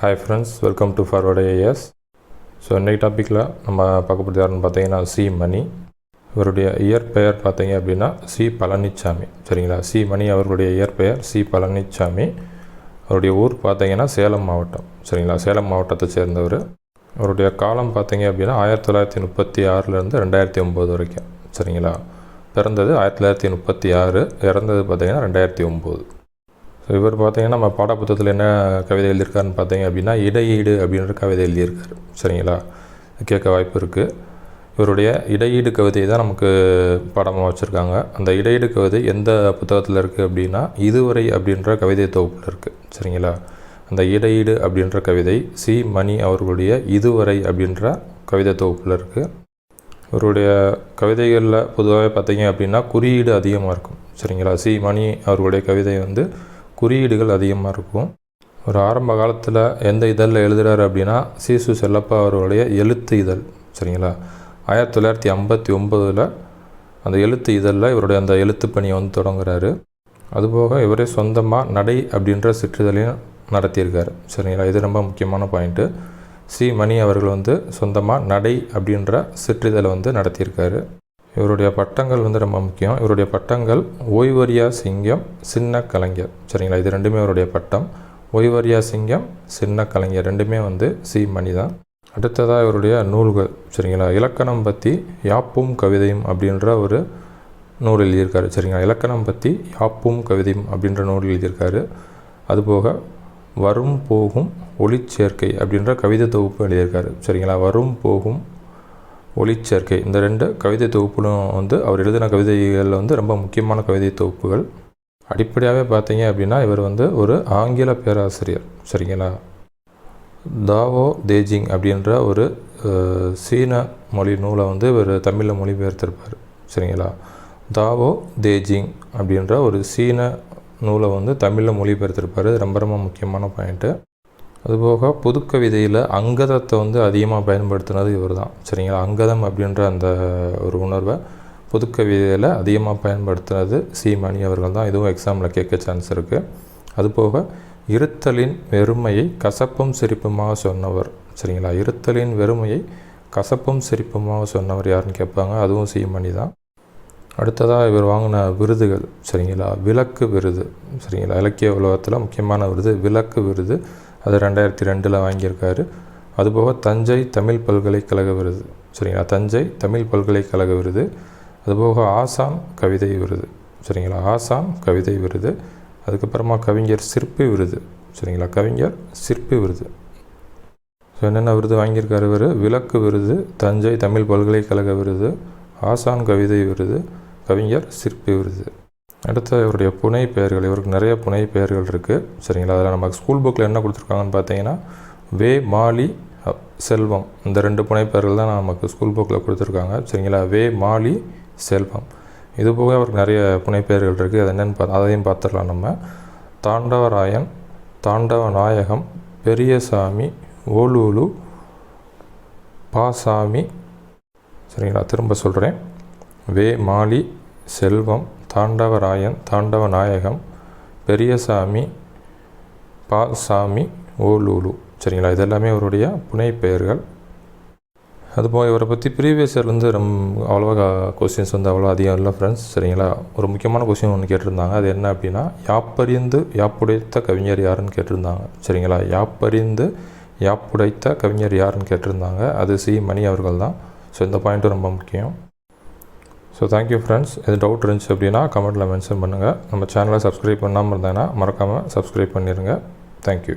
Hi friends welcome to forward AS so இன்றைக்கு டாப்பிக்கில் நம்ம பார்க்க போகிறது யாருன்னு பார்த்தீங்கன்னா சி மணி. இவருடைய இயற்பெயர் பார்த்தீங்க அப்படின்னா சி பழனிச்சாமி. சரிங்களா? சி மணி அவர்களுடைய இயற்பெயர் சி பழனிச்சாமி. அவருடைய ஊர் பார்த்தீங்கன்னா சேலம் மாவட்டம். சரிங்களா? சேலம் மாவட்டத்தை சேர்ந்தவர். அவருடைய காலம் பார்த்தீங்க அப்படின்னா ஆயிரத்தி தொள்ளாயிரத்தி முப்பத்தி ஆறுலேருந்து ரெண்டாயிரத்தி ஒம்பது வரைக்கும். சரிங்களா? பிறந்தது ஆயிரத்தி தொள்ளாயிரத்தி முப்பத்தி ஆறு இறந்தது பார்த்தீங்கன்னா ரெண்டாயிரத்தி ஒம்பது ஸோ இவர் பார்த்தீங்கன்னா நம்ம பாடப்புத்தகத்தில் என்ன கவிதை எழுதியிருக்காருன்னு பார்த்தீங்க அப்படின்னா இடையீடு அப்படின்ற கவிதை எழுதியிருக்காரு. சரிங்களா? கேட்க வாய்ப்பு இருக்குது இவருடைய இடையீடு கவிதை தான் நமக்கு பாடமாக வச்சுருக்காங்க. அந்த இடையீடு கவிதை எந்த புத்தகத்தில் இருக்குது அப்படின்னா இதுவரை அப்படின்ற கவிதை தொகுப்பில் இருக்குது சரிங்களா? அந்த இடையீடு அப்படின்ற கவிதை சி. மணி அவர்களுடைய இதுவரை அப்படின்ற கவிதை தொகுப்பில் இருக்குது இவருடைய கவிதைகளில் பொதுவாகவே பார்த்தீங்க அப்படின்னா குறியீடு அதிகமாக இருக்கும். சரிங்களா? சி. மணி அவர்களுடைய கவிதை வந்து குறியீடுகள் அதிகமாக இருக்கும். ஒரு ஆரம்ப காலத்தில் எந்த இதழில் எழுதுகிறாரு அப்படின்னா சீசு செல்லப்பா அவருடைய எழுத்து இதழ் சரிங்களா? ஆயிரத்தி தொள்ளாயிரத்தி ஐம்பத்தி ஒம்பதில் அந்த எழுத்து இதழில் இவருடைய அந்த எழுத்து பணியை வந்து தொடங்குறாரு. அதுபோக இவரே சொந்தமாக நடை அப்படின்ற சிற்றிதழையும் நடத்தியிருக்காரு சரிங்களா? இது ரொம்ப முக்கியமான பாயிண்ட்டு சி. மணி அவர்கள் வந்து சொந்தமாக நடை அப்படின்ற சிற்றிதழை வந்து நடத்தியிருக்காரு. இவருடைய பட்டங்கள் வந்து ரொம்ப முக்கியம். இவருடைய பட்டங்கள் ஓய்வரியா சிங்கம் சின்ன கலைஞர். சரிங்களா? இது ரெண்டுமே இவருடைய பட்டம். ஓய்வரியா சிங்கம் சின்ன கலைஞர். ரெண்டுமே வந்து சி. மணி தான் அடுத்ததாக இவருடைய நூல்கள். சரிங்களா? இலக்கணம் பற்றி யாப்பும் கவிதையும் அப்படின்ற ஒரு நூல் எழுதியிருக்காரு. சரிங்களா? இலக்கணம் பற்றி யாப்பும் கவிதையும் அப்படின்ற நூல் எழுதியிருக்காரு. அதுபோக வரும் போகும் ஒளிச்சேர்க்கை அப்படின்ற கவிதை தொகுப்பு எழுதியிருக்காரு. சரிங்களா? வரும் போகும் ஒளிச்சேர்க்கை. இந்த ரெண்டு கவிதை தொகுப்புகளும் வந்து அவர் எழுதின கவிதைகளில் வந்து ரொம்ப முக்கியமான கவிதை தொகுப்புகள். அடிப்படையாகவே பார்த்தீங்க அப்படின்னா இவர் வந்து ஒரு ஆங்கில பேராசிரியர். சரிங்களா? தாவோ தேஜிங் அப்படின்ற ஒரு சீன மொழி நூலை வந்து இவர் தமிழில் மொழிபெயர்த்திருப்பார். சரிங்களா? தாவோ தேஜிங் அப்படின்ற ஒரு சீன நூலை வந்து தமிழில் மொழிபெயர்த்திருப்பார். ரொம்ப ரொம்ப முக்கியமான பாயிண்ட்டு. அதுபோக புதுக்கவிதையில் அங்கதத்தை வந்து அதிகமாக பயன்படுத்தினது இவர் தான் சரிங்களா? அங்கதம் அப்படின்ற அந்த ஒரு உணர்வை புதுக்கவிதையில் அதிகமாக பயன்படுத்தினது சி மணி அவர்கள் தான் இதுவும் எக்ஸாமில் கேட்க சான்ஸ் இருக்குது அதுபோக இருத்தலின் வெறுமையை கசப்பும் சிரிப்புமாக சொன்னவர். சரிங்களா? இருத்தலின் வெறுமையை கசப்பும் சிரிப்புமாக சொன்னவர் யாருன்னு கேட்பாங்க? அதுவும் சி மணி தான் அடுத்ததாக இவர் வாங்கின விருதுகள். சரிங்களா? விளக்கு விருது. சரிங்களா? இலக்கிய உலகத்தில் முக்கியமான விருது விளக்கு விருது. அது ரெண்டாயிரத்தி ரெண்டில் வாங்கியிருக்காரு. அதுபோக தஞ்சை தமிழ் பல்கலைக்கழக விருது. சரிங்களா? தஞ்சை தமிழ் பல்கலைக்கழக விருது. அதுபோக ஆசாம் கவிதை விருது. சரிங்களா? ஆசாம் கவிதை விருது. அதுக்கப்புறமா கவிஞர் சிற்பி விருது. சரிங்களா? கவிஞர் சிற்பி விருது. ஸோ என்னென்ன விருது வாங்கியிருக்காரு இவர்? விளக்கு விருது தஞ்சை தமிழ் பல்கலைக்கழக விருது ஆசான் கவிதை விருது கவிஞர் சிற்பி விருது. அடுத்த இவருடைய புனை பெயர்கள் இவருக்கு நிறைய புனை பெயர்கள் இருக்குது சரிங்களா? அதில் நம்ம ஸ்கூல் புக்கில் என்ன கொடுத்துருக்காங்கன்னு பார்த்தீங்கன்னா வே மாலி செல்வம். இந்த ரெண்டு புனை பெயர்கள் தான் நமக்கு ஸ்கூல் புக்கில் கொடுத்துருக்காங்க. சரிங்களா? வே மாலி செல்வம். இது போக அவருக்கு நிறைய புனை பெயர்கள் இருக்குது அது என்னென்னு பார்த்து அதையும் பார்த்துடலாம் நம்ம. தாண்டவராயன் தாண்டவ நாயகம் பெரியசாமி ஓலூலு பாசாமி. சரிங்களா? திரும்ப சொல்கிறேன் வே மாலி செல்வம். தாண்டவராயன் தாண்டவ நாயகம் பெரியசாமி பா சாமி ஓலூலு. சரிங்களா? இதெல்லாமே அவருடைய புனை பெயர்கள். அதுபோக இவரை பற்றி ப்ரீவியஸ் வந்து ரொம்ப அவ்வளோவா கொஸ்டின்ஸ் வந்து அவ்வளோ அதிகம் இல்லை ஃப்ரெண்ட்ஸ் சரிங்களா? ஒரு முக்கியமான கொஸ்டின் ஒன்று கேட்டிருந்தாங்க. அது என்ன அப்படின்னா யாப்பறிந்து யாப்புடைத்த கவிஞர் யாருன்னு கேட்டிருந்தாங்க. சரிங்களா? யாப்பறிந்து யாப்புடைத்த கவிஞர் யாருன்னு கேட்டிருந்தாங்க. அது சி. மணி அவர்கள் தான் ஸோ இந்த பாயிண்ட்டும் ரொம்ப முக்கியம். ஸோ தேங்க்யூ ஃப்ரெண்ட்ஸ் எது டவுட் இருந்துச்சு அப்படின்னா கமெண்ட்டில் மென்ஷன் பண்ணுங்கள் நம்ம சேனலை சப்ஸ்கிரைப் பண்ணாமல் இருந்தேன்னா மறக்காமல் சப்ஸ்கிரைப் பண்ணிடுங்க தேங்க்யூ